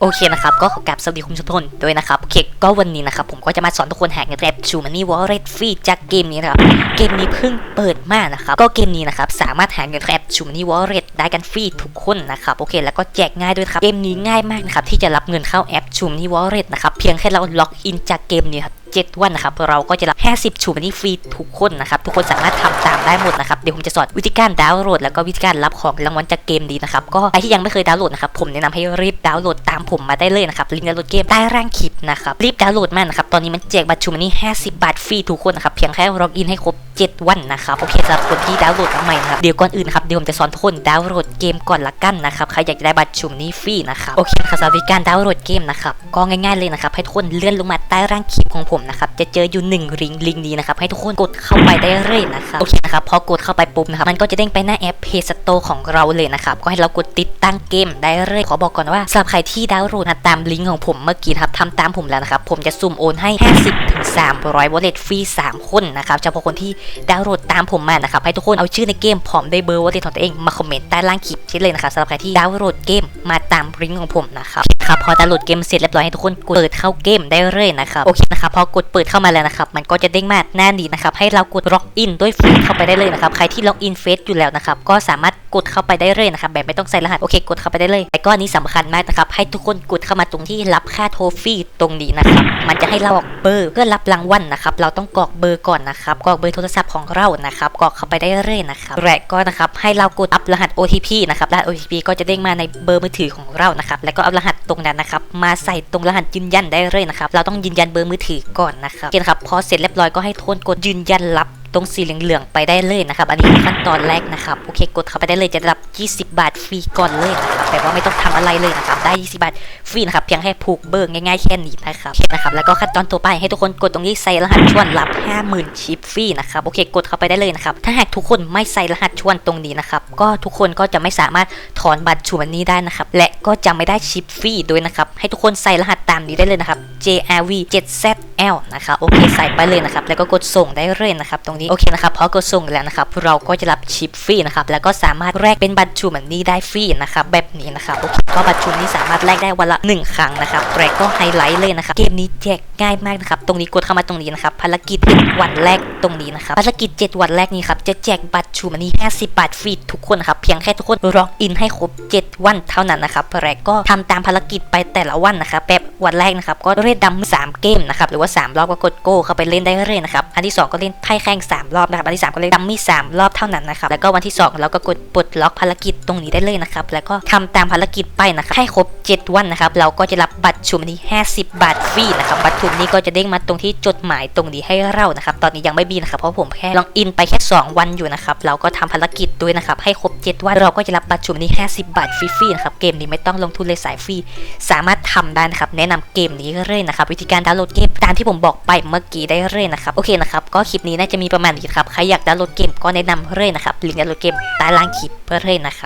โอเคนะครับ ก็ขอกราบสวัสดีคุณผู้ชมทุกคนด้วยนะครับ โอเค ก็วันนี้นะครับ ผมก็จะมาสอนทุกคนแฮกเงินแรปชูมันนี่วอลเล็ตฟรีจากเกมนี้นะครับ เกมนี้เพิ่งเปิดมานะครับ ก็เกมนี้นะครับ สามารถแหาเงินแรปชูมันนี่วอลเล็ตได้กันฟรีทุกคนนะครับ โอเค แล้วก็แจกง่ายด้วยครับ เกมนี้ง่ายมากนะครับ ที่จะรับเงินเข้าแอปชูมันนี่วอลเล็ตนะครับ เพียงแค่เราล็อกอินจากเกมนี้ครับ 7 วันนะครับเราก็จะรับ 50ชูมันนี่ฟรีทุกคนนะครับทุกคนสามารถทำตามได้หมดนะครับเดี๋ยวผมจะสอนวิธีการดาวน์โหลดแล้วก็วิธีการรับของรางวัลจากเกมดีนะครับก็ใครที่ยังไม่เคยดาวน์โหลดนะครับผมแนะนำให้รีบดาวน์โหลดตามผมมาได้เลยนะครับลิงก์ดาวน์โหลดเกมใต้ร่างคลิปนะครับรีบดาวน์โหลดมานะครับตอนนี้มันแจกบัตรชูมันนี่50 บาทฟรีทุกคนนะครับเพียงแค่ล็อกอินให้ครบ7 วันนะครับโอเคสำหรับคนที่ดาวน์โหลดมาใหม่นะครับเดี๋ยวก่อนอื่นครับเดี๋ยวผมจะสอนทุกคนดาวน์โหลดเกมก่อนละกันนะครับใครอยากจะได้บัตรชูมันนี่ฟรีนะครับโอเคครับสำหรับวิธีการดาวน์โหลดเกมนะครับก็ง่ายๆเลยนะครับให้ทุกคนเลื่อนลงมาใต้ร่างคลิปของผมนะครับจะเจออยู่หนึ่งลิงก์ลิงก์นี้นะครับให้ทุกคนกดเข้าไปได้เลยนะครับโอเคนะครับพอกดเข้าไปปุ๊บนะครับมันก็จะเด้งไปหน้าแอป Play Store ของเราเลยนะครับก็ให้เรากดติดตั้งเกมได้เลยขอบอกก่อนว่าสำหรับใครที่ดาวน์โหลดตามลิงก์ของผมเมื่อกี้ครับทำตามผมแล้วนะครับผมจะสุ่มโอนให้ 50-300วอลเล็ตฟรี3คนนะครับเฉพาะคนที่ดาวน์โหลดตามผมมานะครับให้ทุกคนเอาชื่อในเกมพร้อมได้เบอร์วอลเล็ตของตัวเองมาคอมเมนต์ใต้ล่างคลิปที่เลยนะครับสำหรับใครที่ดาวน์โหลดเกมมาตามลิงก์ของผมนะครับครับพอดาวน์โหลดเกมเสร็จเรียบร้อยให้ทุกคนกดเปิดเข้าเกมได้เลยนะครับโอเคนะครับพอกดเปิดเข้ามาแล้วนะครับมันก็จะเด้งมาหน้านี้นะครับให้เรากดล็อกอินด้วยเฟซเข้าไปได้เลยนะครับใครที่ล็อกอินเฟซอยู่แล้วนะครับก็สามารถกดเข้าไปได้เลยนะครับแบบไม่ต้องใส่รหัสโอเคกดเข้าไปได้เลยแต่ก็อันนี้สำคัญมากนะครับให้ทุกคนกดเข้ามาตรงที่รับค่าโทรฟรีตรงนี้นะครับมันจะให้เรากรอกเบอร์เพื่อรับรางวัลนะครับเราต้องกรอกเบอร์ก่อนนะครับกรอกเบอร์โทรศัพท์ของเรานะครับกรอกเข้าไปได้เรื่อยนะครับและก็นะครับให้เรากดอัพรหัส OTP นะครับรหัส OTP ก็จะเด้งมาในเบอร์มือถือของเรานะครับแล้วก็เอารหัสตรงนั้นนะครับมาใส่ตรงรหัสยืนยันได้เลยนะครับเราต้องยืนยันเบอร์มือถือก่อนนะครับโอเคนะครับพอเสร็จเรียบร้อยก็ให้ทวนกดยืนยันรับ ตรงสีเหลืองๆไปได้เลยนะครับ อันนี้ขั้นตอนแรกนะครับ โอเค กดเข้าไปได้เลยจะได้รับ 20 บาทฟรีก่อนเลยนะครับแปลว่าไม่ต้องทำอะไรเลยนะครับ ได้ 20 บาทฟรีนะครับ เพียงแค่ผูกเบอร์ง่ายๆแค่นี้นะครับนะครับ แล้วก็ขั้นตอนต่อไปให้ทุกคนกดตรงนี้ใส่รหัสชวนรับ 50,000 ชิปฟรีนะครับ โอเค กดเข้าไปได้เลยนะครับ ถ้าหากทุกคนไม่ใส่รหัสชวนตรงนี้นะครับ ก็ทุกคนก็จะไม่สามารถถอนบัตรชวนนี้ได้นะครับ และก็จะไม่ได้ชิปฟรีด้วยนะครับ ให้ทุกคนใส่รหัสตามนี้ได้เลยนะครับ JRV7Z L นะครับโอเคใส่ไปเลยนะครับแล้วก็กดส่งได้เลยนะครับตรงนี้โอเคนะครับพอกดส่งแล้วนะครับเราก็จะรับชิปฟรีนะครับแล้วก็สามารถแลกเป็นบัตรชูมันนี้ได้ฟรีนะครับแบบนี้นะครับโอเค ก็บัตรชูนี้สามารถแลกได้วันละ 1 ครั้งนะครับแรกก็ไฮไลท์เลยนะครับ เกมนี้แจกง่ายมากนะครับ ตรงนี้กดเข้ามาตรงนี้นะครับภารกิจวันแรกตรงนี้นะครับภารกิจ 7 วันแรกนี้ครับจะแจกบัตรชูมันนี่50 บาทฟรีทุกคนนะครับเพียงแค่ทุกคนล็อกอินให้ครบ 7 วันเท่านั้นนะครับแรกก็ทำตามภารกิจไปแต่ละวันนะครับแบบวันแรกนะครับก็เล่นดำสามเกมนะครับหรือว่า 3 รอบก็กดโก้เข้าไปเล่นได้เลยนะครับอันที่ 2 ก็เล่นไพ่แข่ง3รอบนะครับอันที่3ก็เล่นดัมมี่3รอบเท่านั้นนะครับแล้วก็วันที่ 2 เราก็กดปลดล็อกภารกิจตรงนี้ได้เลยนะครับแล้วก็ทำตามภารกิจไปนะครับให้ครบ 7 วันนะครับเราก็จะรับบัตรชุมนี้ 50 บาทฟรีนะครับบัตรชุมนี้ก็จะเด้งมาตรงที่จดหมายตรงนี้ให้เรานะครับตอนนี้ยังไม่มีนะครับเพราะผมแค่ลองอินไปแค่ 2 วันอยู่นะครับเราก็ทำภารกิจด้วยนะครับให้ครบ 7 วันเราก็จะรับบัตรชุมนี้ 50 บาทฟรีๆนะครับเกมนี้ไม่ต้องลงทุนเลยสายฟรีสามารถทำได้นะครับแนะนำเกมนี้เลยนะครับวิธีการดาวน์โหลดเกมตามที่ผมบอกไปเมื่อกี้ได้เลยนะครับโอเคนะครับก็คลิปนี้น่าจะมีประมาณนี้ครับใครอยากดาวน์โหลดเกมก็แนะนำเลยนะครับลิงก์ดาวน์โหลดเกมใต้ล่างคลิปเลยนะครับ